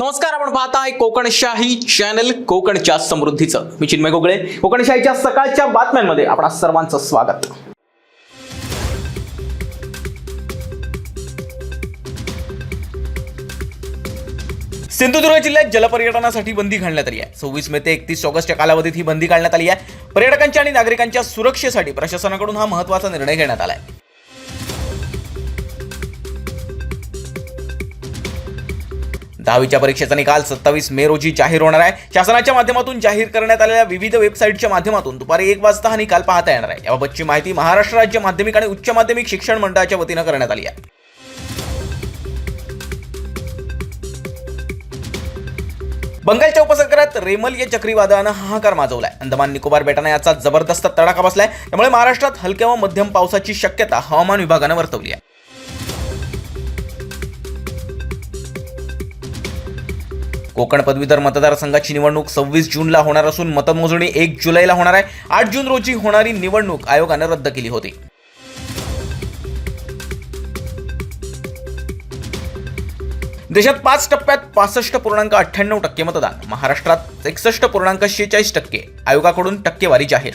नमस्कार आपण पाहताय कोकणशाही चॅनल कोकणच्या समृद्धीचं. मी चिन्मय गोगळे. कोकणशाहीच्या सकाळच्या बातम्यांमध्ये आपणा सर्वांचं स्वागत. सिंधुदुर्ग जिल्ह्यात जलपर्यटनासाठी बंदी घालण्यात आली आहे. सव्वीस मे ते एकतीस ऑगस्टच्या कालावधीत ही बंदी घालण्यात आली आहे. पर्यटकांच्या आणि नागरिकांच्या सुरक्षेसाठी प्रशासनाकडून हा महत्त्वाचा निर्णय घेण्यात आला आहे. दहावीच्या परीक्षेचा निकाल सत्तावीस मे रोजी जाहीर होणार आहे. शासनाच्या माध्यमातून जाहीर करण्यात आलेल्या विविध वेबसाईटच्या माध्यमातून दुपारी एक वाजता हा निकाल पाहता येणार आहे. याबाबतची माहिती महाराष्ट्र राज्य माध्यमिक आणि उच्च माध्यमिक शिक्षण मंडळाच्या वतीनं करण्यात आली आहे. बंगालच्या उपसागरात रेमल या चक्रीवादळानं हाहाकार माजवलाय. अंदमान निकोबार बेटानं याचा जबरदस्त तडाखा बसलाय. त्यामुळे महाराष्ट्रात हलक्या व मध्यम पावसाची शक्यता हवामान विभागानं वर्तवली आहे. कोकण पदवीधर मतदारसंघाची निवडणूक सव्वीस जूनला होणार असून मतमोजणी एक जुलैला होणार आहे. आठ जून रोजी होणारी निवडणूक आयोगानं रद्द केली होती. देशात पाच टप्प्यात पासष्ट पूर्णांक अठ्ठ्याण्णव टक्के मतदान. महाराष्ट्रात एकसष्ट पूर्णांक शेहेचाळीस टक्के. आयोगाकडून टक्केवारी जाहीर.